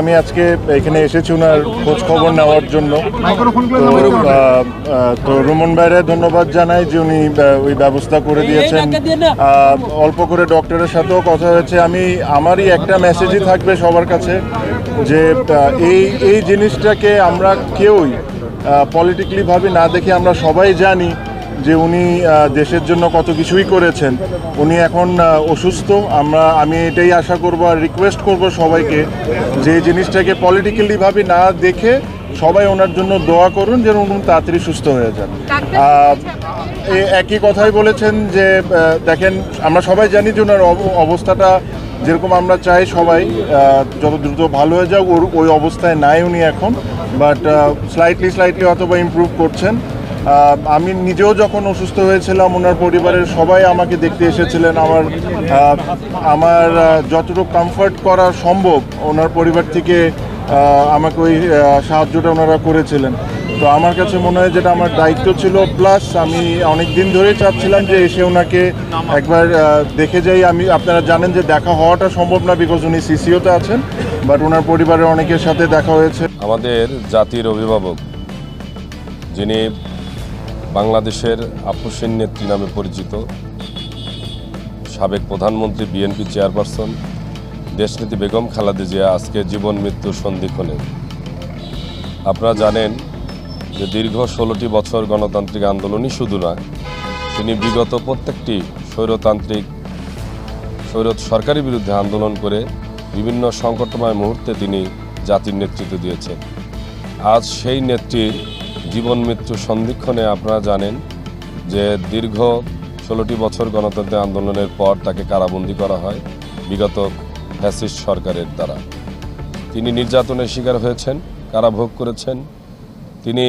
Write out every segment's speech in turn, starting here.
আমি আজকে এখানে এসেছি ওনার খোঁজ খবর নেওয়ার জন্য। তো রোমন ভাইরে ধন্যবাদ জানাই যে উনি ওই ব্যবস্থা করে দিয়েছেন। অল্প করে ডক্টরের সাথেও কথা হয়েছে। আমি, আমারই একটা মেসেজই থাকবে সবার কাছে যে এই এই জিনিসটাকে আমরা কেউই পলিটিক্যালিভাবে না দেখে আমরা সবাই জানি যে উনি দেশের জন্য কত কিছুই করেছেন উনি এখন অসুস্থ। আমরা আমি এটাই আশা করব আর রিকোয়েস্ট করব সবাইকে যে এই জিনিসটাকে পলিটিক্যালিভাবে না দেখে সবাই ওনার জন্য দোয়া করুন যেন উনি তাড়াতাড়ি সুস্থ হয়ে যান। একই কথাই বলেছেন যে দেখেন আমরা সবাই জানি যে ওনার অব- অবস্থাটা যেরকম আমরা চাই সবাই যত দ্রুত ভালো হয়ে যাক ওর ওই অবস্থায় নাই উনি এখন বাট স্লাইটলি স্লাইটলি অথবা ইমপ্রুভ করছেন। আমি নিজেও যখন অসুস্থ হয়েছিলাম, ওনার পরিবারের সবাই আমাকে দেখতে এসেছিলেন। আমার আমার যতটুকু কমফর্ট করা সম্ভব, ওনার পরিবার থেকে আমাকে ওই সাহায্যটা ওনারা করেছিলেন। তো আমার কাছে মনে হয় যেটা আমার দায়িত্ব ছিল প্লাস আমি অনেক দিন ধরেই চাচ্ছিলাম যে এসে ওনাকে একবার দেখে যাই। আমি, আপনারা জানেন যে দেখা হওয়াটা সম্ভব না বিকজ উনি সিসিওতে আছেন বাট ওনার পরিবারের অনেকের সাথে দেখা হয়েছে। আমাদের জাতির অভিভাবক, যিনি বাংলাদেশের আপসীন নেত্রী নামে পরিচিত সাবেক প্রধানমন্ত্রী বিএনপি চেয়ারপারসন দেশনীতি বেগম খালেদা জিয়া আজকে জীবন মৃত্যুর সন্ধিক্ষণে। আপনারা জানেন যে দীর্ঘ ষোলোটি বছর গণতান্ত্রিক আন্দোলনই শুধু নয়, তিনি বিগত প্রত্যেকটি স্বৈরতান্ত্রিক স্বৈর সরকারের বিরুদ্ধে আন্দোলন করে বিভিন্ন সংকটময় মুহূর্তে তিনি জাতির নেতৃত্ব দিয়েছেন। আজ সেই নেত্রীর জীবন মৃত্যু সন্ধিক্ষণে আপনারা জানেন যে দীর্ঘ ষোলোটি বছর গণতন্ত্র আন্দোলনের পর তাকে কারাবন্দী করা হয় বিগত ফ্যাসিস্ট সরকারের দ্বারা। তিনি নির্যাতনের শিকার হয়েছেন, কারাভোগ করেছেন। তিনি,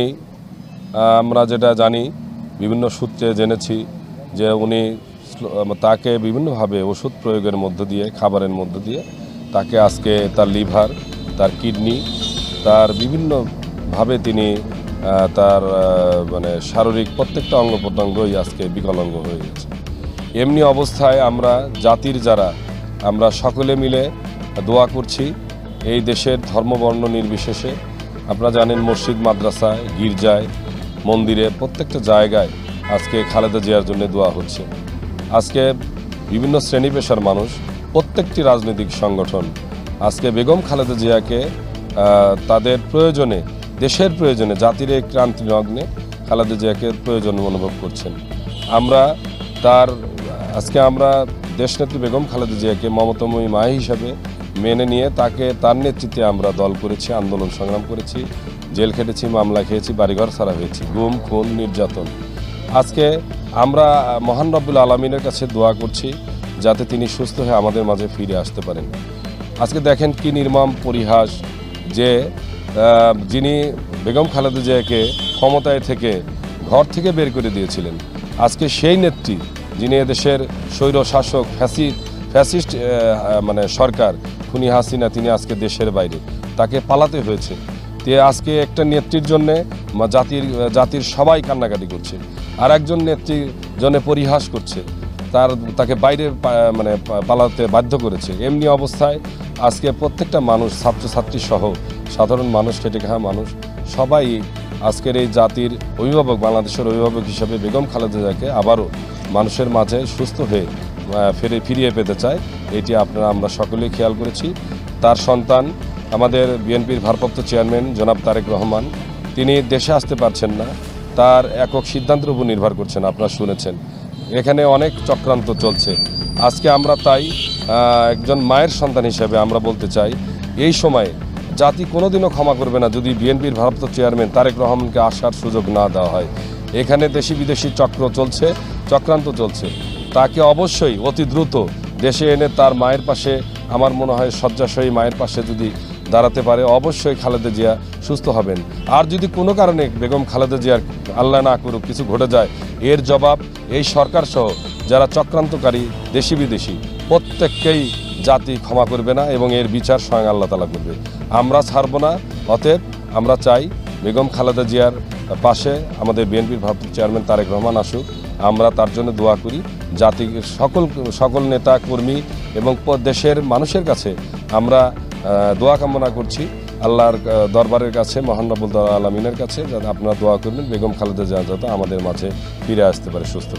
আমরা যেটা জানি, বিভিন্ন সূত্রে জেনেছি যে উনি তাকে বিভিন্নভাবে ওষুধ প্রয়োগের মধ্য দিয়ে, খাবারের মধ্য দিয়ে তাকে আজকে তার লিভার, তার কিডনি, তার বিভিন্নভাবে তিনি তার মানে শারীরিক প্রত্যেকটা অঙ্গ প্রত্যঙ্গই আজকে বিকলাঙ্গ হয়ে গেছে। এমনি অবস্থায় আমরা জাতির যারা, আমরা সকলে মিলে দোয়া করছি এই দেশের ধর্মবর্ণ নির্বিশেষে। আপনারা জানেন মসজিদ মাদ্রাসায় গির্জায়, মন্দিরে প্রত্যেকটা জায়গায় আজকে খালেদা জিয়ার জন্য দোয়া হচ্ছে। আজকে বিভিন্ন শ্রেণি পেশার মানুষ, প্রত্যেকটি রাজনৈতিক সংগঠন আজকে বেগম খালেদা জিয়াকে তাদের প্রয়োজনে দেশের প্রয়োজনে, জাতির এই ক্রান্তি লগ্নে খালেদা জিয়াকে প্রয়োজন অনুভব করছেন। আমরা তার, আজকে আমরা দেশনেত্রী বেগম খালেদা জিয়াকে মমতাময়ী মা হিসাবে মেনে নিয়ে তাকে, তার নেতৃত্বে আমরা দল করেছি, আন্দোলন সংগ্রাম করেছি, জেল খেটেছি, মামলা খেয়েছি, বাড়িঘর ছাড়া হয়েছি, গুম, খুন, নির্যাতন। আজকে আমরা মহান রব্বুল আলমিনের কাছে দোয়া করছি যাতে তিনি সুস্থ হয়ে আমাদের মাঝে ফিরে আসতে পারেন। আজকে দেখেন কি নির্মম পরিহাস যে যিনি বেগম খালেদা জিয়াকে ক্ষমতায় থেকে ঘর থেকে বের করে দিয়েছিলেন। আজকে সেই নেত্রী যিনি এদেশের স্বৈর শাসক ফ্যাসি ফ্যাসিস্ট মানে সরকার, খুনি হাসিনা, তিনি আজকে দেশের বাইরে। তাকে পালাতে হয়েছে। তে আজকে একটা নেত্রীর জন্যে জাতির জাতির সবাই কান্নাকাটি করছে। আর একজন নেত্রীর জন্য পরিহাস করছে। তার, তাকে বাইরে মানে পালাতে বাধ্য করেছে। এমনি অবস্থায় আজকে প্রত্যেকটা মানুষ, ছাত্রছাত্রী সহ সাধারণ মানুষ খেটে খাওয়া মানুষ, সবাই আজকের এই জাতির অভিভাবক, বাংলাদেশের অভিভাবক হিসাবে বেগম খালেদা জিয়াকে আবারও মানুষের মাঝে সুস্থ হয়ে ফিরে, ফিরিয়ে পেতে চায়, এটি আপনারা, আমরা সকলেই খেয়াল করেছি। তার সন্তান আমাদের বিএনপির ভারপ্রাপ্ত চেয়ারম্যান জনাব তারেক রহমান, তিনি দেশে আসতে পারছেন না। তার একক সিদ্ধান্তের উপর নির্ভর করছেন, আপনারা শুনেছেন। এখানে অনেক চক্রান্ত চলছে। আজকে আমরা তাই একজন মায়ের সন্তান হিসেবে আমরা বলতে চাই, এই সময়ে জাতি কোনোদিনও ক্ষমা করবে না যদি বিএনপির ভারপ্রাপ্ত চেয়ারম্যান তারেক রহমানকে আসার সুযোগ না দেওয়া হয়। এখানে দেশি বিদেশি চক্র চলছে, চক্রান্ত চলছে। তাকে অবশ্যই অতি দ্রুত দেশে এনে তার মায়ের পাশে, আমার মনে হয় শয্যাশয়ী মায়ের পাশে যদি দাঁড়াতে পারে, অবশ্যই খালেদা জিয়া সুস্থ হবেন। আর যদি কোনো কারণে বেগম খালেদা জিয়ার আল্লাহ না করুক, কিছু ঘটে যায়, এর জবাব এই সরকার সহ যারা চক্রান্তকারী দেশি বিদেশি প্রত্যেককেই জাতি ক্ষমা করবে না এবং এর বিচার স্বয়ং আল্লাহ তালা করবে। আমরা ছাড়বো না, অতএব আমরা চাই বেগম খালেদা জিয়ার পাশে আমাদের বিএনপির ভারপ্রাপ্ত চেয়ারম্যান তারেক রহমান আসুক। আমরা তার জন্য দোয়া করি জাতি সকল সকল নেতা, কর্মী এবং দেশের মানুষের কাছে আমরা দোয়া কামনা করছি আল্লাহর দরবারের কাছে, মহান রব্বুল আলমিনের কাছে, যাতে আপনারা দোয়া করবেন, বেগম খালেদা জিয়া যাতে আমাদের মাঝে ফিরে আসতে পারে সুস্থ।